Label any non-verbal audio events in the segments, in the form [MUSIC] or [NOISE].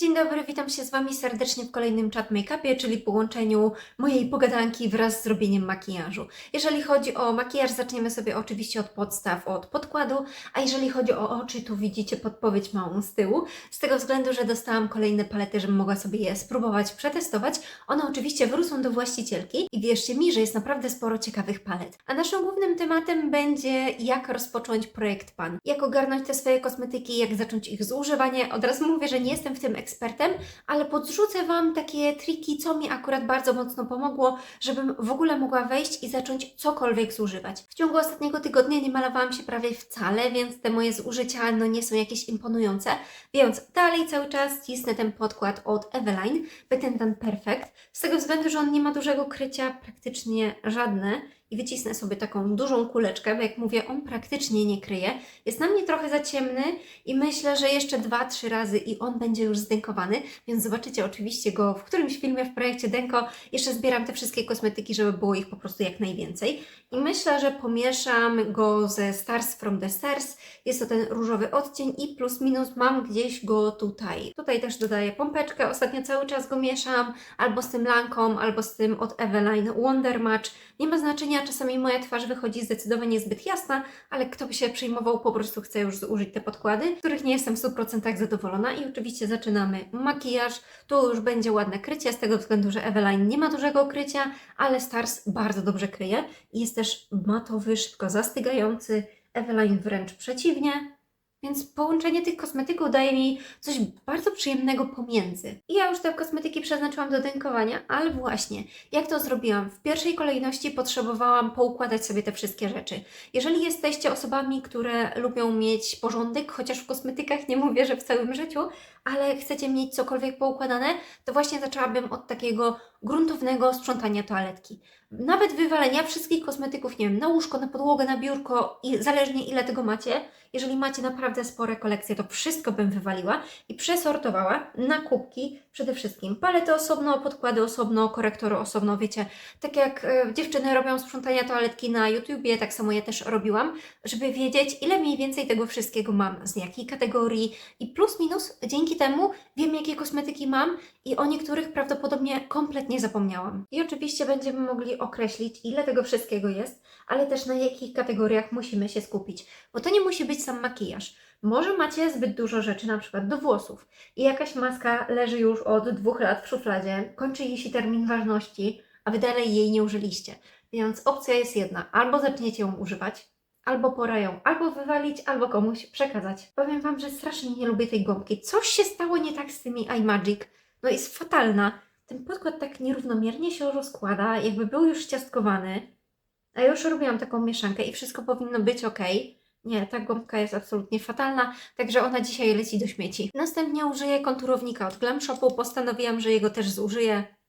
Dzień dobry, witam się z Wami serdecznie w kolejnym chat make-upie, czyli połączeniu mojej pogadanki wraz z robieniem makijażu. Jeżeli chodzi o makijaż, zaczniemy sobie oczywiście od podstaw, od podkładu, a jeżeli chodzi o oczy, to widzicie podpowiedź małą z tyłu, z tego względu, że dostałam kolejne palety, żebym mogła sobie je spróbować, przetestować. One oczywiście wrócą do właścicielki i wierzcie mi, że jest naprawdę sporo ciekawych palet. A naszym głównym tematem będzie jak rozpocząć projekt PAN, jak ogarnąć te swoje kosmetyki, jak zacząć ich zużywanie. Od razu mówię, że nie jestem w tym ekspertem, ale podrzucę Wam takie triki, co mi akurat bardzo mocno pomogło, żebym w ogóle mogła wejść i zacząć cokolwiek zużywać. W ciągu ostatniego tygodnia nie malowałam się prawie wcale, więc te moje zużycia no nie są jakieś imponujące, więc dalej cały czas cisnę ten podkład od Eveline, Betentan Perfect, z tego względu, że on nie ma dużego krycia, praktycznie żadne i wycisnę sobie taką dużą kuleczkę, bo jak mówię, on praktycznie nie kryje. Jest na mnie trochę za ciemny i myślę, że jeszcze dwa, trzy razy i on będzie już zdenkowany, więc zobaczycie oczywiście go w którymś filmie w projekcie Denko. Jeszcze zbieram te wszystkie kosmetyki, żeby było ich po prostu jak najwięcej. I myślę, że pomieszam go ze Stars from the Stars. Jest to ten różowy odcień i plus minus mam gdzieś go tutaj. Tutaj też dodaję pompeczkę. Ostatnio cały czas go mieszam albo z tym Lanką, albo z tym od Eveline Wonder Match. Nie ma znaczenia, czasami moja twarz wychodzi zdecydowanie zbyt jasna, ale kto by się przejmował, po prostu chce już zużyć te podkłady, których nie jestem w 100% zadowolona. I oczywiście zaczynamy makijaż. Tu już będzie ładne krycie, z tego względu, że Eveline nie ma dużego krycia, ale Stars bardzo dobrze kryje. Jest też matowy, szybko zastygający. Eveline wręcz przeciwnie. Więc połączenie tych kosmetyków daje mi coś bardzo przyjemnego pomiędzy. I ja już te kosmetyki przeznaczyłam do dękowania, ale właśnie, jak to zrobiłam? W pierwszej kolejności potrzebowałam poukładać sobie te wszystkie rzeczy. Jeżeli jesteście osobami, które lubią mieć porządek, chociaż w kosmetykach nie mówię, że w całym życiu, ale chcecie mieć cokolwiek poukładane, to właśnie zaczęłabym od takiego gruntownego sprzątania toaletki. Nawet wywalenia wszystkich kosmetyków, nie wiem, na łóżko, na podłogę, na biurko i zależnie ile tego macie, jeżeli macie naprawdę spore kolekcje, to wszystko bym wywaliła i przesortowała na kubki przede wszystkim. Palety osobno, podkłady osobno, korektory osobno, wiecie, tak jak e, dziewczyny robią sprzątania toaletki na YouTubie, tak samo ja też robiłam, żeby wiedzieć, ile mniej więcej tego wszystkiego mam, z jakiej kategorii i plus minus, dzięki temu wiem, jakie kosmetyki mam i o niektórych prawdopodobnie kompletnie zapomniałam. I oczywiście będziemy mogli określić, ile tego wszystkiego jest, ale też na jakich kategoriach musimy się skupić, bo to nie musi być sam makijaż. Może macie zbyt dużo rzeczy, na przykład do włosów i jakaś maska leży już od dwóch lat w szufladzie, kończy jej się termin ważności, a wy dalej jej nie użyliście. Więc opcja jest jedna: albo zaczniecie ją używać, albo pora ją albo wywalić, albo komuś przekazać. Powiem Wam, że strasznie nie lubię tej gąbki. Coś się stało nie tak z tymi iMagic. No jest fatalna. Ten podkład tak nierównomiernie się rozkłada, jakby był już ciastkowany. A już robiłam taką mieszankę i wszystko powinno być ok. Nie, ta gąbka jest absolutnie fatalna, także ona dzisiaj leci do śmieci. Następnie użyję konturownika od Glam Shopu. Postanowiłam, że jego też zużyję.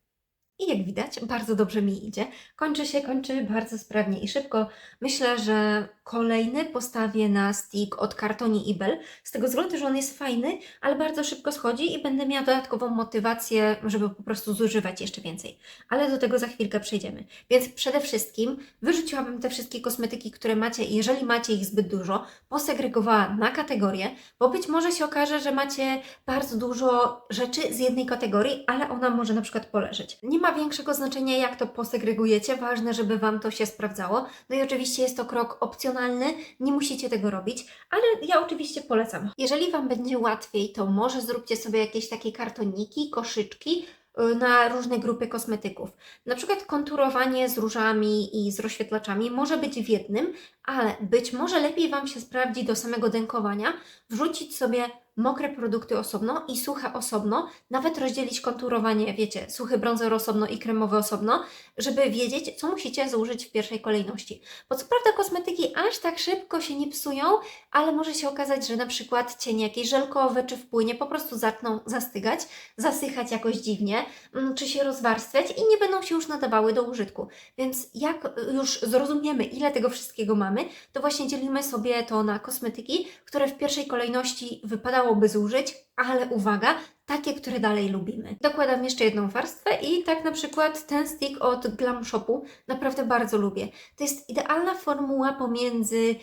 I jak widać, bardzo dobrze mi idzie. Kończy się, kończy bardzo sprawnie i szybko. Myślę, że kolejny postawię na stick od Kartoni Ibel, z tego względu, że on jest fajny, ale bardzo szybko schodzi i będę miała dodatkową motywację, żeby po prostu zużywać jeszcze więcej. Ale do tego za chwilkę przejdziemy. Więc przede wszystkim wyrzuciłabym te wszystkie kosmetyki, które macie jeżeli macie ich zbyt dużo, posegregowała na kategorie, bo być może się okaże, że macie bardzo dużo rzeczy z jednej kategorii, ale ona może na przykład poleżeć. Nie ma większego znaczenia, jak to posegregujecie, ważne, żeby Wam to się sprawdzało. No i oczywiście jest to krok opcjonalny, nie musicie tego robić, ale ja oczywiście polecam. Jeżeli Wam będzie łatwiej, to może zróbcie sobie jakieś takie kartoniki, koszyczki, y, na różne grupy kosmetyków. Na przykład konturowanie z różami i z rozświetlaczami może być w jednym, ale być może lepiej Wam się sprawdzi do samego dękowania wrzucić sobie mokre produkty osobno i suche osobno, nawet rozdzielić konturowanie, wiecie, suchy brązowy osobno i kremowy osobno, żeby wiedzieć, co musicie zużyć w pierwszej kolejności. Bo co prawda kosmetyki aż tak szybko się nie psują, ale może się okazać, że na przykład cienie jakieś żelkowe czy w płynie po prostu zaczną zastygać, zasychać jakoś dziwnie, mm, czy się rozwarstwiać i nie będą się już nadawały do użytku. Więc jak już zrozumiemy, ile tego wszystkiego mamy, to właśnie dzielimy sobie to na kosmetyki, które w pierwszej kolejności wypadałoby zużyć, ale uwaga, takie, które dalej lubimy. Dokładam jeszcze jedną warstwę i tak na przykład ten stick od Glam Shopu naprawdę bardzo lubię. To jest idealna formuła pomiędzy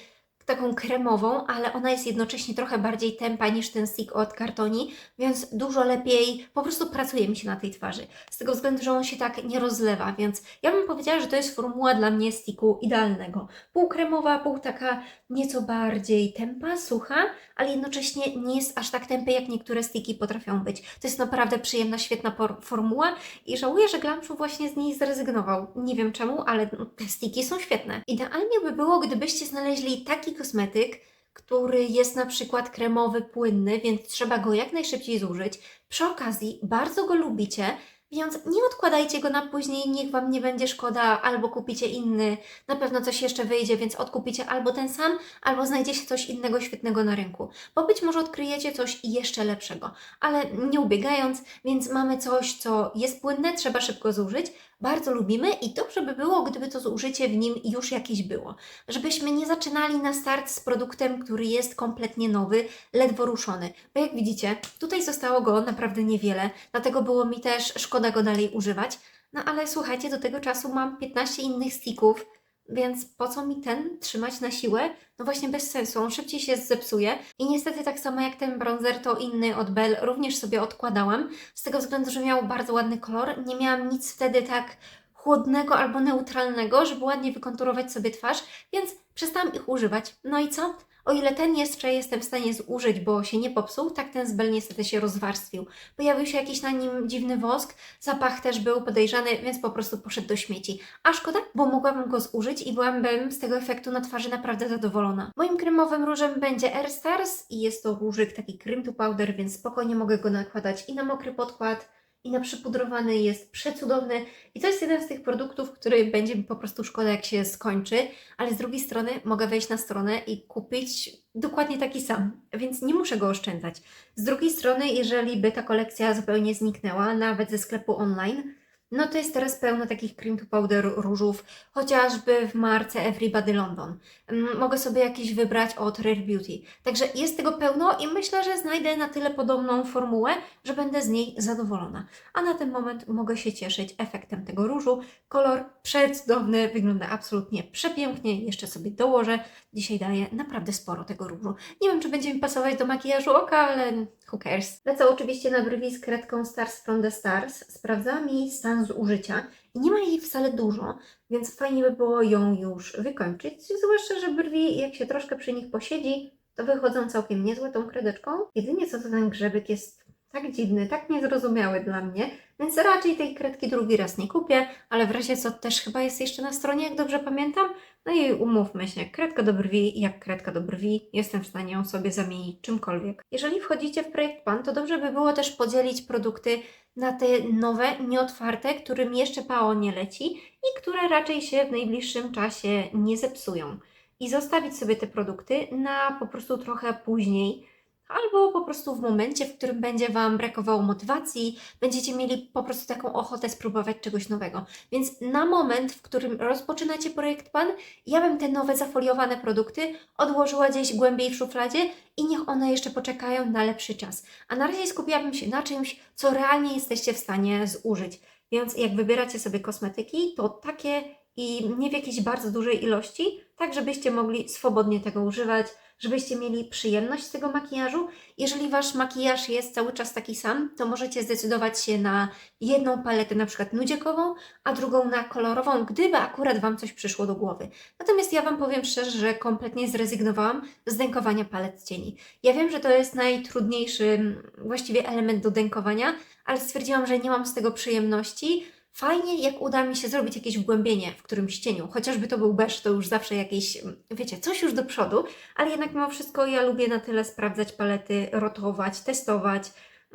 taką kremową, ale ona jest jednocześnie trochę bardziej tępa niż ten stick od kartoni, więc dużo lepiej po prostu pracuje mi się na tej twarzy. Z tego względu, że on się tak nie rozlewa, więc ja bym powiedziała, że to jest formuła dla mnie sticku idealnego. Pół kremowa, pół taka nieco bardziej tępa, sucha, ale jednocześnie nie jest aż tak tępy, jak niektóre sticki potrafią być. To jest naprawdę przyjemna, świetna formuła i żałuję, że Glamszu właśnie z niej zrezygnował. Nie wiem czemu, ale no, te sticki są świetne. Idealnie by było, gdybyście znaleźli taki kosmetyk, który jest na przykład kremowy, płynny, więc trzeba go jak najszybciej zużyć. Przy okazji bardzo go lubicie, więc nie odkładajcie go na później, niech Wam nie będzie szkoda, albo kupicie inny. Na pewno coś jeszcze wyjdzie, więc odkupicie albo ten sam, albo znajdziecie coś innego świetnego na rynku. Bo być może odkryjecie coś jeszcze lepszego. Ale nie ubiegając, więc mamy coś, co jest płynne, trzeba szybko zużyć. Bardzo lubimy i dobrze by było, gdyby to zużycie w nim już jakieś było. Żebyśmy nie zaczynali na start z produktem, który jest kompletnie nowy, ledwo ruszony. Bo jak widzicie, tutaj zostało go naprawdę niewiele, dlatego było mi też szkoda go dalej używać. No ale słuchajcie, do tego czasu mam 15 innych sticków, więc po co mi ten trzymać na siłę? No właśnie bez sensu, on szybciej się zepsuje i niestety tak samo jak ten bronzer, to inny od Bell również sobie odkładałam, z tego względu, że miał bardzo ładny kolor, nie miałam nic wtedy tak chłodnego albo neutralnego, żeby ładnie wykonturować sobie twarz, więc przestałam ich używać. No i co? O ile ten jeszcze jestem w stanie zużyć, bo się nie popsuł, tak ten z Bell niestety się rozwarstwił. Pojawił się jakiś na nim dziwny wosk, zapach też był podejrzany, więc po prostu poszedł do śmieci. A szkoda, bo mogłabym go zużyć i byłabym z tego efektu na twarzy naprawdę zadowolona. Moim kremowym różem będzie Air Stars i jest to różyk taki cream to powder, więc spokojnie mogę go nakładać i na mokry podkład, i na przypudrowany jest przecudowny i to jest jeden z tych produktów, który będzie mi po prostu szkoda jak się skończy, ale z drugiej strony mogę wejść na stronę i kupić dokładnie taki sam, więc nie muszę go oszczędzać. Z drugiej strony, jeżeli by ta kolekcja zupełnie zniknęła, nawet ze sklepu online, no to jest teraz pełno takich cream to powder różów, chociażby w marce Everybody London. Mm, Mogę sobie jakieś wybrać od Rare Beauty. Także jest tego pełno i myślę, że znajdę na tyle podobną formułę, że będę z niej zadowolona. A na ten moment mogę się cieszyć efektem tego różu. Kolor przecudowny, wygląda absolutnie przepięknie. Jeszcze sobie dołożę. Dzisiaj daję naprawdę sporo tego różu. Nie wiem, czy będzie mi pasować do makijażu oka, ale who cares. Lecę oczywiście na brwi z kredką Stars from the Stars. Sprawdzałam jej stan zużycia i nie ma jej wcale dużo, więc fajnie by było ją już wykończyć. Zwłaszcza, że brwi, jak się troszkę przy nich posiedzi, to wychodzą całkiem niezłe tą kredeczką. Jedynie co to ten grzebek jest tak dziwny, tak niezrozumiały dla mnie, więc raczej tej kredki drugi raz nie kupię, ale w razie co też chyba jest jeszcze na stronie, jak dobrze pamiętam. No i umówmy się, kredka do brwi jak kredka do brwi, jestem w stanie ją sobie zamienić czymkolwiek. Jeżeli wchodzicie w projekt PAN, to dobrze by było też podzielić produkty na te nowe, nieotwarte, którym jeszcze PAO nie leci i które raczej się w najbliższym czasie nie zepsują. I zostawić sobie te produkty na po prostu trochę później, albo po prostu w momencie, w którym będzie Wam brakowało motywacji, będziecie mieli po prostu taką ochotę spróbować czegoś nowego. Więc na moment, w którym rozpoczynacie projekt PAN, ja bym te nowe zafoliowane produkty odłożyła gdzieś głębiej w szufladzie i niech one jeszcze poczekają na lepszy czas. A na razie skupiłabym się na czymś, co realnie jesteście w stanie zużyć. Więc jak wybieracie sobie kosmetyki, to takie i nie w jakiejś bardzo dużej ilości, tak żebyście mogli swobodnie tego używać, żebyście mieli przyjemność z tego makijażu. Jeżeli Wasz makijaż jest cały czas taki sam, to możecie zdecydować się na jedną paletę na przykład nudziekową, a drugą na kolorową, gdyby akurat Wam coś przyszło do głowy. Natomiast ja Wam powiem szczerze, że kompletnie zrezygnowałam z dękowania palet cieni. Ja wiem, że to jest najtrudniejszy właściwie element do dękowania, ale stwierdziłam, że nie mam z tego przyjemności. Fajnie, jak uda mi się zrobić jakieś wgłębienie w którymś cieniu, chociażby to był beż, to już zawsze jakieś, mm, wiecie, coś już do przodu, ale jednak mimo wszystko ja lubię na tyle sprawdzać palety, rotować, testować,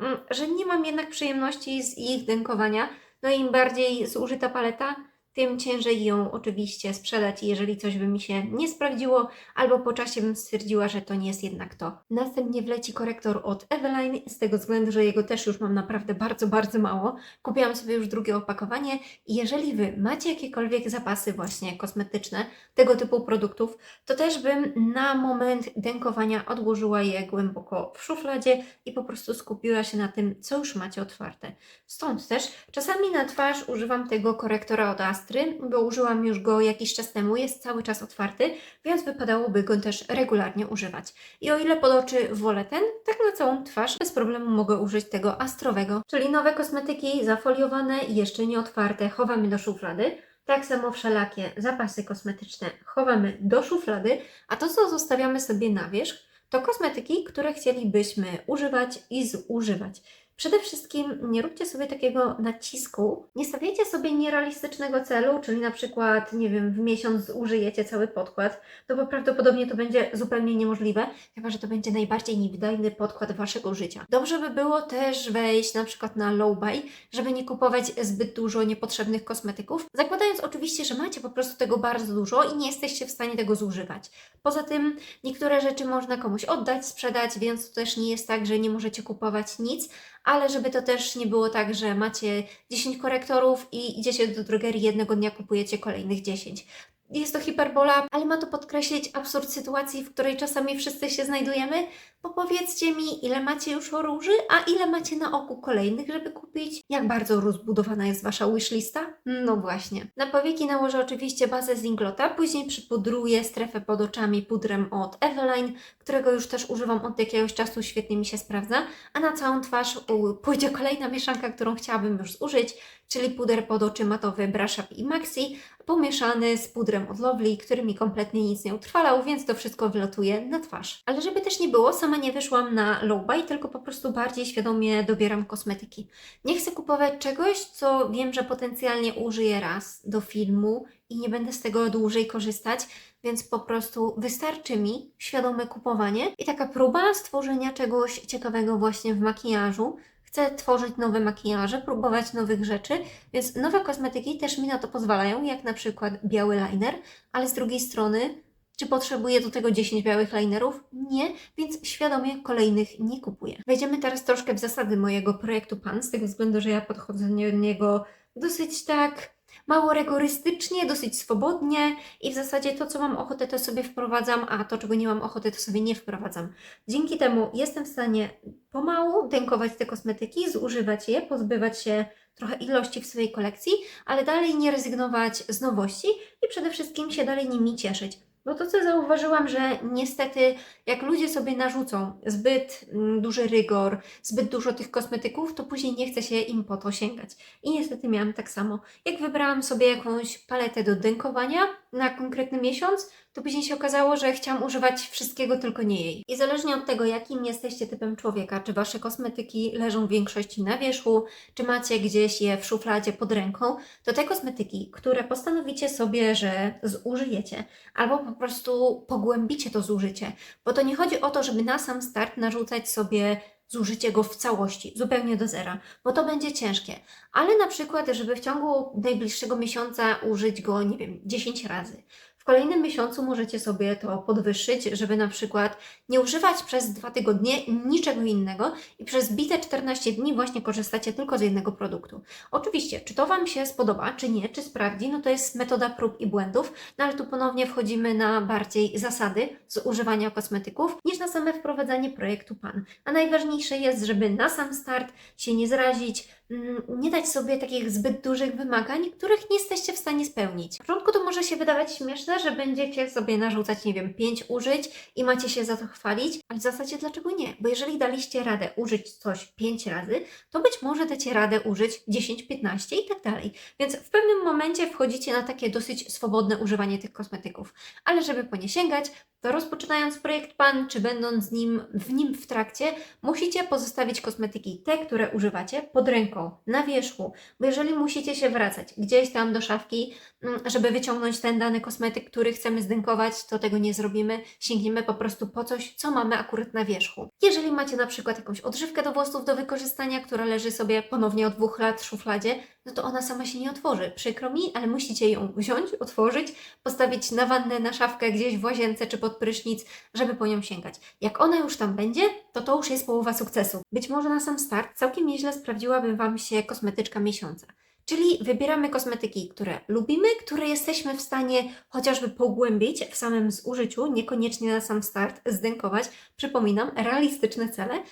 mm, że nie mam jednak przyjemności z ich dękowania. No i im bardziej zużyta paleta, tym ciężej ją oczywiście sprzedać, jeżeli coś by mi się nie sprawdziło, albo po czasie bym stwierdziła, że to nie jest jednak to. Następnie wleci korektor od Eveline, z tego względu, że jego też już mam naprawdę bardzo, bardzo mało. Kupiłam sobie już drugie opakowanie i jeżeli Wy macie jakiekolwiek zapasy właśnie kosmetyczne tego typu produktów, to też bym na moment dękowania odłożyła je głęboko w szufladzie i po prostu skupiła się na tym, co już macie otwarte. Stąd też czasami na twarz używam tego korektora od Ast Bo użyłam już go jakiś czas temu, jest cały czas otwarty, więc wypadałoby go też regularnie używać. I o ile pod oczy wolę ten, tak na całą twarz bez problemu mogę użyć tego astrowego. Czyli nowe kosmetyki zafoliowane jeszcze nie otwarte chowamy do szuflady. Tak samo wszelakie zapasy kosmetyczne chowamy do szuflady, a to co zostawiamy sobie na wierzch, to kosmetyki, które chcielibyśmy używać i zużywać. Przede wszystkim nie róbcie sobie takiego nacisku, nie stawiajcie sobie nierealistycznego celu, czyli na przykład, nie wiem, w miesiąc użyjecie cały podkład, to bo prawdopodobnie to będzie zupełnie niemożliwe, chyba że to będzie najbardziej niewydajny podkład waszego życia. Dobrze by było też wejść na przykład na low buy, żeby nie kupować zbyt dużo niepotrzebnych kosmetyków, zakładając oczywiście, że macie po prostu tego bardzo dużo i nie jesteście w stanie tego zużywać. Poza tym niektóre rzeczy można komuś oddać, sprzedać, więc to też nie jest tak, że nie możecie kupować nic, ale żeby to też nie było tak, że macie 10 korektorów i idziecie do drogerii jednego dnia kupujecie kolejnych 10. Jest to hiperbola, ale ma to podkreślić absurd sytuacji, w której czasami wszyscy się znajdujemy, bo powiedzcie mi, ile macie już róży, a ile macie na oku kolejnych, żeby kupić? Jak bardzo rozbudowana jest Wasza wishlista? No właśnie. Na powieki nałożę oczywiście bazę z Inglota, później przypudruję strefę pod oczami pudrem od Eveline, którego już też używam od jakiegoś czasu, świetnie mi się sprawdza, a na całą twarz pójdzie kolejna mieszanka, którą chciałabym już zużyć, czyli puder pod oczy matowy Brush Up i Maxi, pomieszany z pudrem od Lovely, który mi kompletnie nic nie utrwalał, więc to wszystko wylotuje na twarz. Ale żeby też nie było, sama nie wyszłam na low buy, tylko po prostu bardziej świadomie dobieram kosmetyki. Nie chcę kupować czegoś, co wiem, że potencjalnie użyję raz do filmu i nie będę z tego dłużej korzystać, więc po prostu wystarczy mi świadome kupowanie i taka próba stworzenia czegoś ciekawego właśnie w makijażu. Chcę tworzyć nowe makijaże, próbować nowych rzeczy, więc nowe kosmetyki też mi na to pozwalają, jak na przykład biały liner, ale z drugiej strony, czy potrzebuję do tego 10 białych linerów? Nie, więc świadomie kolejnych nie kupuję. Wejdziemy teraz troszkę w zasady mojego projektu PAN, z tego względu, że ja podchodzę do niego dosyć tak mało rygorystycznie, dosyć swobodnie i w zasadzie to, co mam ochotę, to sobie wprowadzam, a to, czego nie mam ochoty, to sobie nie wprowadzam. Dzięki temu jestem w stanie pomału dękować te kosmetyki, zużywać je, pozbywać się trochę ilości w swojej kolekcji, ale dalej nie rezygnować z nowości i przede wszystkim się dalej nimi cieszyć. Bo to, co zauważyłam, że niestety, jak ludzie sobie narzucą zbyt mm, duży rygor, zbyt dużo tych kosmetyków, to później nie chce się im po to sięgać. I niestety miałam tak samo. Jak wybrałam sobie jakąś paletę do dękowania na konkretny miesiąc, to później się okazało, że chciałam używać wszystkiego, tylko nie jej. I zależnie od tego, jakim jesteście typem człowieka, czy wasze kosmetyki leżą w większości na wierzchu, czy macie gdzieś je w szufladzie pod ręką, to te kosmetyki, które postanowicie sobie, że zużyjecie, albo po prostu pogłębicie to zużycie, bo to nie chodzi o to, żeby na sam start narzucać sobie zużycie go w całości, zupełnie do zera, bo to będzie ciężkie. Ale na przykład, żeby w ciągu najbliższego miesiąca użyć go, nie wiem, 10 razy. W kolejnym miesiącu możecie sobie to podwyższyć, żeby na przykład nie używać przez dwa tygodnie niczego innego i przez bite 14 dni właśnie korzystacie tylko z jednego produktu. Oczywiście, czy to Wam się spodoba, czy nie, czy sprawdzi, no to jest metoda prób i błędów, no ale tu ponownie wchodzimy na bardziej zasady z używania kosmetyków niż na same wprowadzanie projektu PAN. A najważniejsze jest, żeby na sam start się nie zrazić, nie dać sobie takich zbyt dużych wymagań, których nie jesteście w stanie spełnić. W początku to może się wydawać śmieszne, że będziecie sobie narzucać, nie wiem, 5 użyć i macie się za to chwalić, ale w zasadzie dlaczego nie? Bo jeżeli daliście radę użyć coś 5 razy, to być może dacie radę użyć 10, 15 i tak dalej. Więc w pewnym momencie wchodzicie na takie dosyć swobodne używanie tych kosmetyków. Ale żeby po nie sięgać, to rozpoczynając projekt PAN, czy będąc nim, w nim w trakcie, musicie pozostawić kosmetyki te, które używacie pod ręką, na wierzchu, bo jeżeli musicie się wracać gdzieś tam do szafki, mm, żeby wyciągnąć ten dany kosmetyk, który chcemy zdynkować, to tego nie zrobimy, sięgniemy po prostu po coś, co mamy akurat na wierzchu. Jeżeli macie na przykład jakąś odżywkę do włosów do wykorzystania, która leży sobie ponownie od dwóch lat w szufladzie, no to ona sama się nie otworzy. Przykro mi, ale musicie ją wziąć, otworzyć, postawić na wannę, na szafkę gdzieś w łazience czy pod prysznic, żeby po nią sięgać. Jak ona już tam będzie, to to już jest połowa sukcesu. Być może na sam start całkiem nieźle sprawdziłaby Wam się kosmetyczka miesiąca. Czyli wybieramy kosmetyki, które lubimy, które jesteśmy w stanie chociażby pogłębić w samym zużyciu, niekoniecznie na sam start zdękować. Przypominam, realistyczne cele,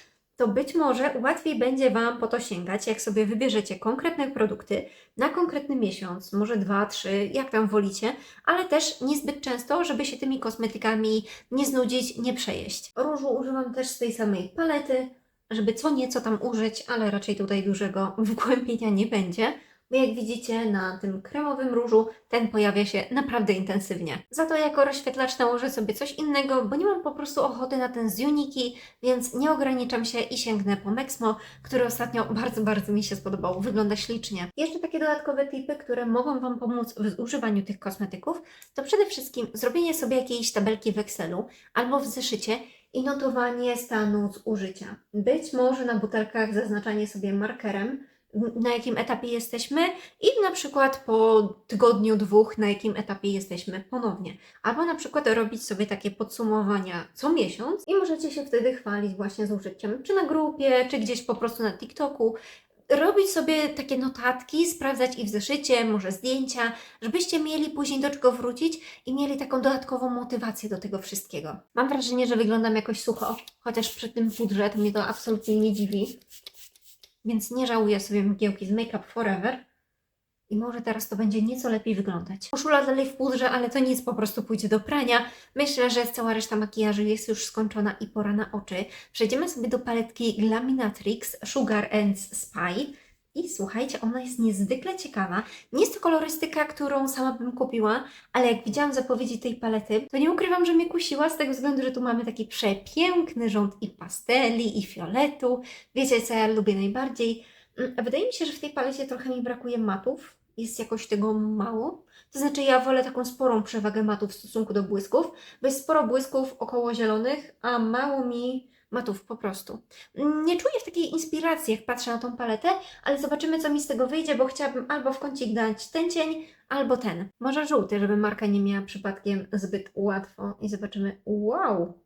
to być może łatwiej będzie Wam po to sięgać, jak sobie wybierzecie konkretne produkty na konkretny miesiąc, może dwa, trzy, jak tam wolicie, ale też niezbyt często, żeby się tymi kosmetykami nie znudzić, nie przejeść. Różu używam też z tej samej palety, żeby co nieco tam użyć, ale raczej tutaj dużego [LAUGHS] wgłębienia nie będzie. Bo jak widzicie na tym kremowym różu, ten pojawia się naprawdę intensywnie. Za to jako rozświetlacz nałożę sobie coś innego, bo nie mam po prostu ochoty na ten z Uniki, więc nie ograniczam się i sięgnę po Mexmo, który ostatnio bardzo, bardzo mi się spodobał. Wygląda ślicznie. Jeszcze takie dodatkowe tipy, które mogą Wam pomóc w używaniu tych kosmetyków, to przede wszystkim zrobienie sobie jakiejś tabelki w Excelu albo w zeszycie i notowanie stanu zużycia. Być może na butelkach zaznaczanie sobie markerem, na jakim etapie jesteśmy i na przykład po tygodniu, dwóch, na jakim etapie jesteśmy ponownie. Albo na przykład robić sobie takie podsumowania co miesiąc i możecie się wtedy chwalić właśnie z użyciem, czy na grupie, czy gdzieś po prostu na TikToku. Robić sobie takie notatki, sprawdzać i w zeszycie, może zdjęcia, żebyście mieli później do czego wrócić i mieli taką dodatkową motywację do tego wszystkiego. Mam wrażenie, że wyglądam jakoś sucho, chociaż przy tym pudrze to mnie to absolutnie nie dziwi więc nie żałuję sobie mgiełki z Make Up Forever. I może teraz to będzie nieco lepiej wyglądać. Koszula dalej w pudrze, ale to nic, po prostu pójdzie do prania. Myślę, że cała reszta makijażu jest już skończona i pora na oczy. Przejdziemy sobie do paletki Glaminatrix Sugar and Spy. I słuchajcie, ona jest niezwykle ciekawa. Nie jest to kolorystyka, którą sama bym kupiła, ale jak widziałam zapowiedzi tej palety, to nie ukrywam, że mnie kusiła z tego względu, że tu mamy taki przepiękny rząd i pasteli, i fioletu. Wiecie, co ja lubię najbardziej. Mm, Wydaje mi się, że w tej palecie trochę mi brakuje matów. Jest jakoś tego mało. To znaczy, ja wolę taką sporą przewagę matów w stosunku do błysków, bo jest sporo błysków około zielonych, a mało mi matów po prostu. Nie czuję takiej inspiracji, jak patrzę na tą paletę, ale zobaczymy, co mi z tego wyjdzie, bo chciałabym albo w kącik dać ten cień, albo ten. Może żółty, żeby marka nie miała przypadkiem zbyt łatwo. I zobaczymy. Wow!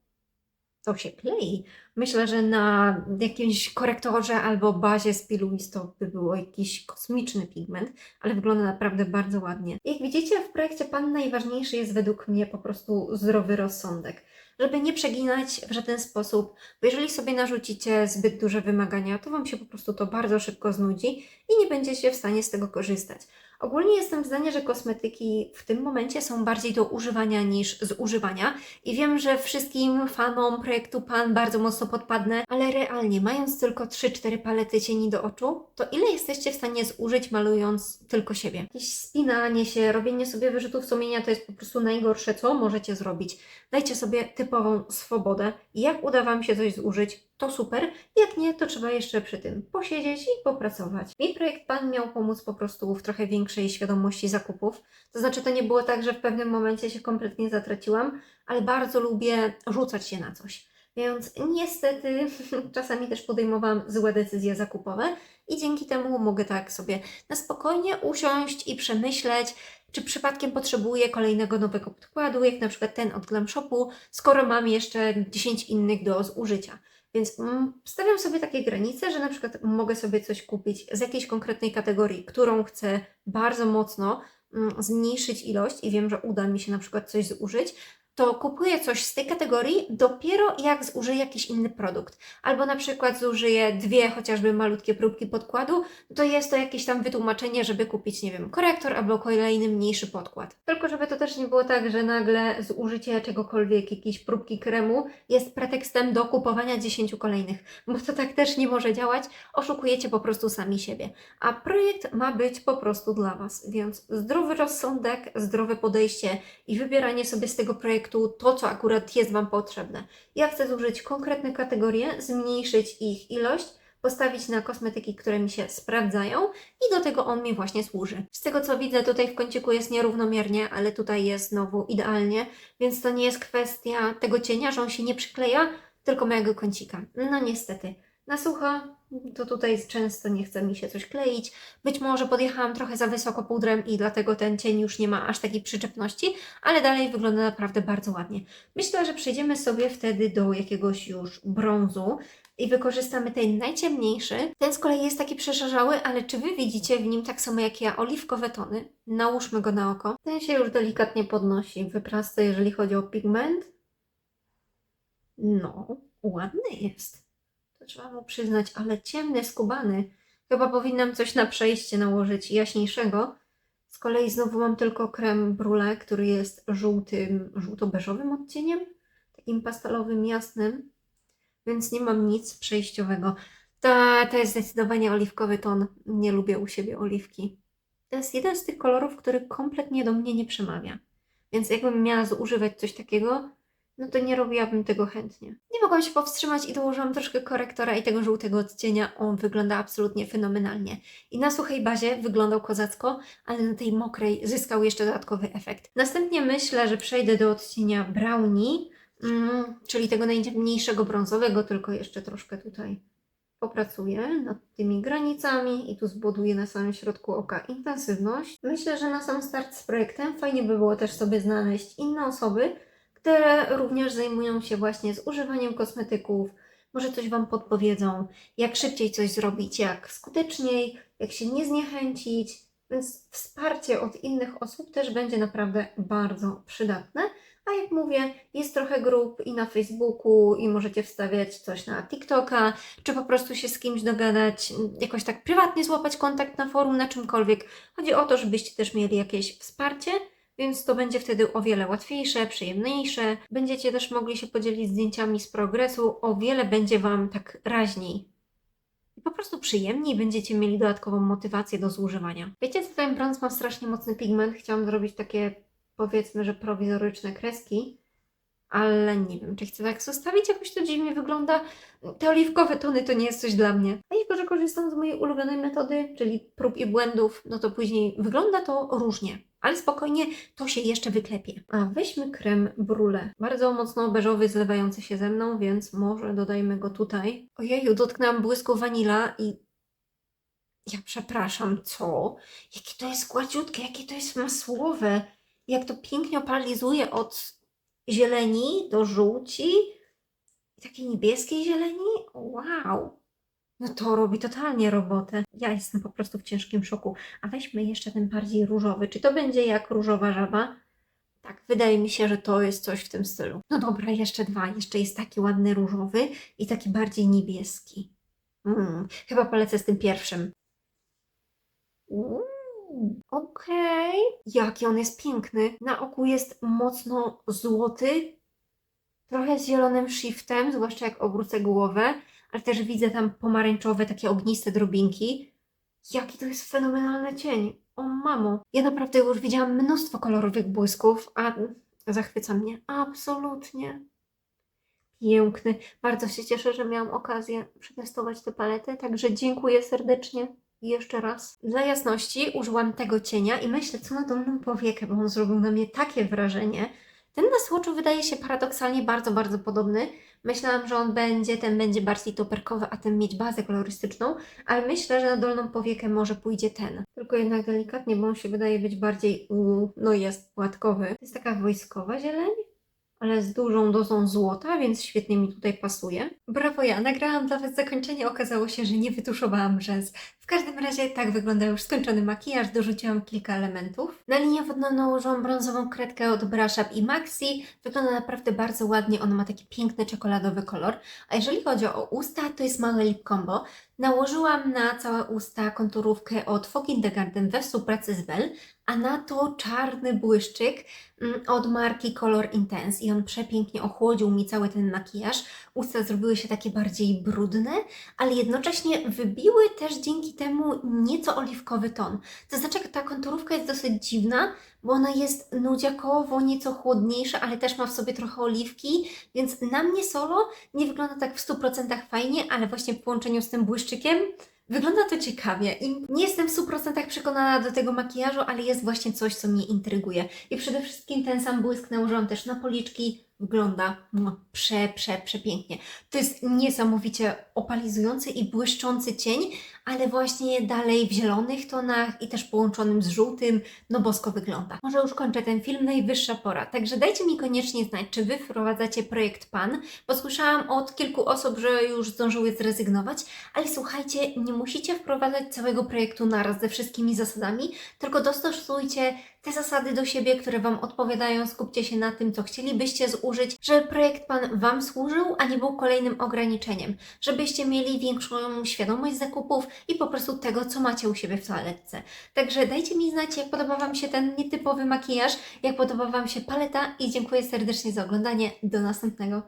To się klei. Myślę, że na jakimś korektorze albo bazie z to by było jakiś kosmiczny pigment, ale wygląda naprawdę bardzo ładnie. Jak widzicie, w projekcie Pan najważniejszy jest według mnie po prostu zdrowy rozsądek żeby nie przeginać w żaden sposób, bo jeżeli sobie narzucicie zbyt duże wymagania, to Wam się po prostu to bardzo szybko znudzi i nie będziecie w stanie z tego korzystać. Ogólnie jestem zdania, że kosmetyki w tym momencie są bardziej do używania niż zużywania i wiem, że wszystkim fanom projektu Pan bardzo mocno podpadnę, ale realnie, mając tylko 3-4 palety cieni do oczu, to ile jesteście w stanie zużyć malując tylko siebie? Jakieś spinanie się, robienie sobie wyrzutów sumienia to jest po prostu najgorsze, co możecie zrobić. Dajcie sobie typową swobodę i jak uda Wam się coś zużyć, to super. Jak nie, to trzeba jeszcze przy tym posiedzieć i popracować. Mi projekt Pan miał pomóc po prostu w trochę większej świadomości zakupów. To znaczy, to nie było tak, że w pewnym momencie się kompletnie zatraciłam, ale bardzo lubię rzucać się na coś. Więc niestety [LAUGHS] czasami też podejmowałam złe decyzje zakupowe i dzięki temu mogę tak sobie na spokojnie usiąść i przemyśleć, czy przypadkiem potrzebuję kolejnego nowego podkładu, jak na przykład ten od Glam Shopu, skoro mam jeszcze 10 innych do zużycia. Więc mm, stawiam sobie takie granice, że na przykład mogę sobie coś kupić z jakiejś konkretnej kategorii, którą chcę bardzo mocno mm, zmniejszyć ilość i wiem, że uda mi się na przykład coś zużyć, to kupuję coś z tej kategorii dopiero jak zużyję jakiś inny produkt. Albo na przykład zużyję dwie chociażby malutkie próbki podkładu, to jest to jakieś tam wytłumaczenie, żeby kupić, nie wiem, korektor albo kolejny mniejszy podkład. Tylko żeby to też nie było tak, że nagle zużycie czegokolwiek, jakiejś próbki kremu jest pretekstem do kupowania 10 kolejnych, bo to tak też nie może działać, oszukujecie po prostu sami siebie. A projekt ma być po prostu dla Was, więc zdrowy rozsądek, zdrowe podejście i wybieranie sobie z tego projektu to, co akurat jest Wam potrzebne. Ja chcę zużyć konkretne kategorie, zmniejszyć ich ilość, postawić na kosmetyki, które mi się sprawdzają i do tego on mi właśnie służy. Z tego co widzę, tutaj w kąciku jest nierównomiernie, ale tutaj jest znowu idealnie, więc to nie jest kwestia tego cienia, że on się nie przykleja, tylko mojego kącika. No niestety. Na sucho to tutaj często nie chce mi się coś kleić. Być może podjechałam trochę za wysoko pudrem i dlatego ten cień już nie ma aż takiej przyczepności, ale dalej wygląda naprawdę bardzo ładnie. Myślę, że przejdziemy sobie wtedy do jakiegoś już brązu i wykorzystamy ten najciemniejszy. Ten z kolei jest taki przeszarzały, ale czy Wy widzicie w nim tak samo jak ja oliwkowe tony? Nałóżmy go na oko. Ten się już delikatnie podnosi w wyprasce, jeżeli chodzi o pigment. No, ładny jest. Trzeba mu przyznać, ale ciemny, skubany. Chyba powinnam coś na przejście nałożyć jaśniejszego. Z kolei znowu mam tylko krem brule, który jest żółtym, żółto-beżowym odcieniem, takim pastelowym, jasnym, więc nie mam nic przejściowego. To, to jest zdecydowanie oliwkowy ton. Nie lubię u siebie oliwki. To jest jeden z tych kolorów, który kompletnie do mnie nie przemawia. Więc jakbym miała zużywać coś takiego, no to nie robiłabym tego chętnie. Nie mogłam się powstrzymać i dołożyłam troszkę korektora i tego żółtego odcienia. On wygląda absolutnie fenomenalnie. I na suchej bazie wyglądał kozacko, ale na tej mokrej zyskał jeszcze dodatkowy efekt. Następnie myślę, że przejdę do odcienia brownie, mm, czyli tego najmniejszego brązowego, tylko jeszcze troszkę tutaj popracuję nad tymi granicami i tu zbuduję na samym środku oka intensywność. Myślę, że na sam start z projektem fajnie by było też sobie znaleźć inne osoby, które również zajmują się właśnie z używaniem kosmetyków. Może coś Wam podpowiedzą, jak szybciej coś zrobić, jak skuteczniej, jak się nie zniechęcić. Więc wsparcie od innych osób też będzie naprawdę bardzo przydatne. A jak mówię, jest trochę grup i na Facebooku, i możecie wstawiać coś na TikToka, czy po prostu się z kimś dogadać, jakoś tak prywatnie złapać kontakt na forum, na czymkolwiek. Chodzi o to, żebyście też mieli jakieś wsparcie, więc to będzie wtedy o wiele łatwiejsze, przyjemniejsze. Będziecie też mogli się podzielić zdjęciami z progresu, o wiele będzie Wam tak raźniej. I po prostu przyjemniej będziecie mieli dodatkową motywację do zużywania. Wiecie, co ten brąz ma strasznie mocny pigment. Chciałam zrobić takie, powiedzmy, że prowizoryczne kreski, ale nie wiem, czy chcę tak zostawić, jakoś to dziwnie wygląda. Te oliwkowe tony to nie jest coś dla mnie. A jako, że korzystam z mojej ulubionej metody, czyli prób i błędów, no to później wygląda to różnie. Ale spokojnie, to się jeszcze wyklepie. A weźmy krem brule. Bardzo mocno beżowy, zlewający się ze mną, więc może dodajmy go tutaj. Ojeju, dotknęłam błysku wanila i... Ja przepraszam, co? Jakie to jest gładziutkie, jakie to jest masłowe. Jak to pięknie opalizuje od zieleni do żółci takiej niebieskiej zieleni. Wow! No to robi totalnie robotę. Ja jestem po prostu w ciężkim szoku. A weźmy jeszcze ten bardziej różowy. Czy to będzie jak różowa żaba? Tak, wydaje mi się, że to jest coś w tym stylu. No dobra, jeszcze dwa. Jeszcze jest taki ładny różowy i taki bardziej niebieski. Mm, chyba polecę z tym pierwszym. Okej. Jaki on jest piękny. Na oku jest mocno złoty, trochę z zielonym shiftem, zwłaszcza jak obrócę głowę, ale też widzę tam pomarańczowe, takie ogniste drobinki. Jaki to jest fenomenalny cień. O mamo. Ja naprawdę już widziałam mnóstwo kolorowych błysków, a zachwyca mnie. Absolutnie. Piękny. Bardzo się cieszę, że miałam okazję przetestować tę paletę, także dziękuję serdecznie. Jeszcze raz. Dla jasności użyłam tego cienia i myślę, co na dolną powiekę, bo on zrobił na mnie takie wrażenie. Ten na słoczu wydaje się paradoksalnie bardzo, bardzo podobny. Myślałam, że on będzie, ten będzie bardziej toperkowy, a ten mieć bazę kolorystyczną, ale myślę, że na dolną powiekę może pójdzie ten. Tylko jednak delikatnie, bo on się wydaje być bardziej, u, no jest płatkowy. To jest taka wojskowa zieleń, ale z dużą dozą złota, więc świetnie mi tutaj pasuje. Brawo ja, nagrałam dla Was zakończenie, okazało się, że nie wytuszowałam rzęs. W każdym razie tak wygląda już skończony makijaż, dorzuciłam kilka elementów. Na linię wodną nałożyłam brązową kredkę od Brush Up i Maxi. Wygląda naprawdę bardzo ładnie, ona ma taki piękny czekoladowy kolor. A jeżeli chodzi o usta, to jest małe lip combo. Nałożyłam na całe usta konturówkę od Fog in the Garden we współpracy z Bell, a na to czarny błyszczyk mm, od marki Color Intense i on przepięknie ochłodził mi cały ten makijaż. Usta zrobiły się takie bardziej brudne, ale jednocześnie wybiły też dzięki temu nieco oliwkowy ton. To znaczy, ta konturówka jest dosyć dziwna, bo ona jest nudziakowo nieco chłodniejsza, ale też ma w sobie trochę oliwki, więc na mnie solo nie wygląda tak w 100% fajnie, ale właśnie w połączeniu z tym błyszczykiem wygląda to ciekawie. I nie jestem w 100% przekonana do tego makijażu, ale jest właśnie coś, co mnie intryguje. I przede wszystkim ten sam błysk nałożyłam też na policzki. Wygląda no, prze, prze, przepięknie. To jest niesamowicie opalizujący i błyszczący cień, ale właśnie dalej w zielonych tonach i też połączonym z żółtym, no bosko wygląda. Może już kończę ten film, najwyższa pora. Także dajcie mi koniecznie znać, czy Wy wprowadzacie projekt PAN, bo słyszałam od kilku osób, że już zdążyły zrezygnować, ale słuchajcie, nie musicie wprowadzać całego projektu naraz ze wszystkimi zasadami, tylko dostosujcie te zasady do siebie, które Wam odpowiadają, skupcie się na tym, co chcielibyście zużyć, żeby projekt Pan Wam służył, a nie był kolejnym ograniczeniem, żebyście mieli większą świadomość zakupów i po prostu tego, co macie u siebie w toaletce. Także dajcie mi znać, jak podoba Wam się ten nietypowy makijaż, jak podoba Wam się paleta i dziękuję serdecznie za oglądanie. Do następnego.